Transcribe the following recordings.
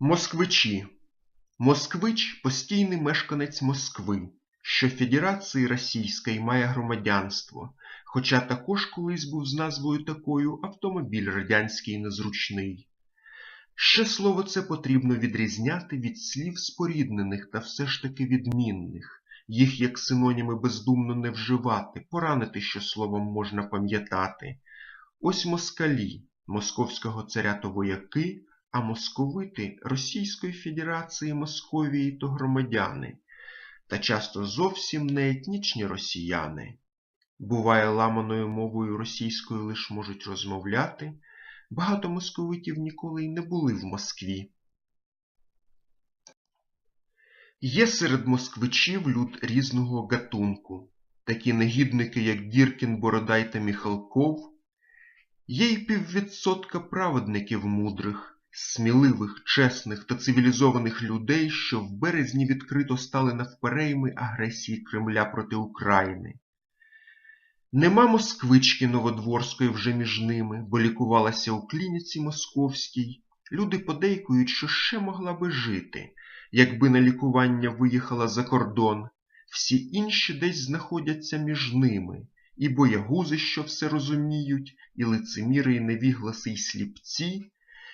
Москвичі Москвич – постійний мешканець Москви, що Федерації Російської має громадянство, хоча також колись був з назвою такою «автомобіль радянський незручний». Ще слово це потрібно відрізняти від слів споріднених та все ж таки відмінних, їх як синоніми бездумно не вживати, поранити, що словом можна пам'ятати. Ось москалі, московського царя то вояки, а московити Російської Федерації Московії то громадяни, та часто зовсім не етнічні росіяни. Буває, ламаною мовою російською лиш можуть розмовляти, багато московитів ніколи й не були в Москві. Є серед москвичів люд різного гатунку, такі негідники, як Діркін, Бородай та Міхалков, є й піввідсотка праведників мудрих, сміливих, чесних та цивілізованих людей, що в березні відкрито стали навперейми агресії Кремля проти України. Нема москвички Новодворської вже між ними, бо лікувалася у клініці московській. Люди подейкують, що ще могла би жити, якби на лікування виїхала за кордон. Всі інші десь знаходяться між ними, і боягузи, що все розуміють, і лицеміри, і невігласи, й сліпці,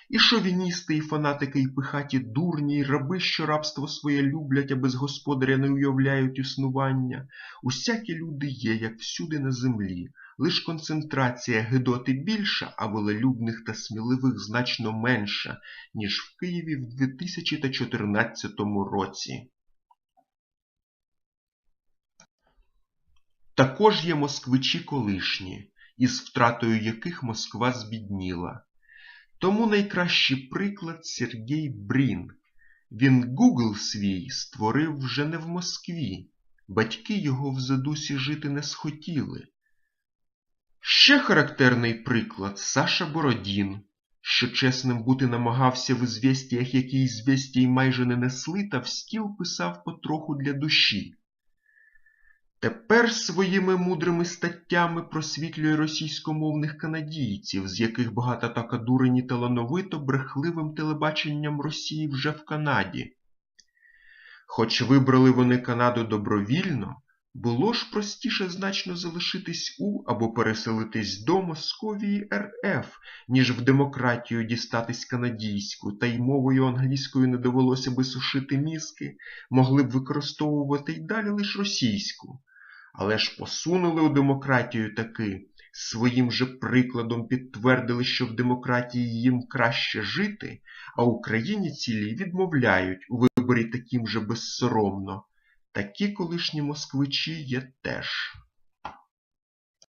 і шовіністи, і фанатики, і пихаті дурні, і раби, що рабство своє люблять, а без господаря не уявляють існування. Усякі люди є, як всюди на землі, лиш концентрація гидоти більша, а волелюбних та сміливих значно менша, ніж в Києві в 2014 році. Також є москвичі колишні, із втратою яких Москва збідніла. Тому найкращий приклад Сергій Брін. Він Гугл свій створив вже не в Москві. Батьки його в задусі жити не схотіли. Ще характерний приклад Саша Бородін, що чесним бути намагався в ізвєстіях, які ізвєстій майже не несли, та в стіл писав потроху для душі. Тепер своїми мудрими статтями просвітлює російськомовних канадійців, з яких багатотака дурені талановито брехливим телебаченням Росії вже в Канаді. Хоч вибрали вони Канаду добровільно, було ж простіше значно залишитись у або переселитись до Московії РФ, ніж в демократію дістатись канадійську, та й мовою англійською не довелося би сушити мізки, могли б використовувати й далі лиш російську. Але ж посунули у демократію таки, своїм же прикладом підтвердили, що в демократії їм краще жити, а Україні цілі відмовляють у виборі таким же безсоромно. Такі колишні москвичі є теж.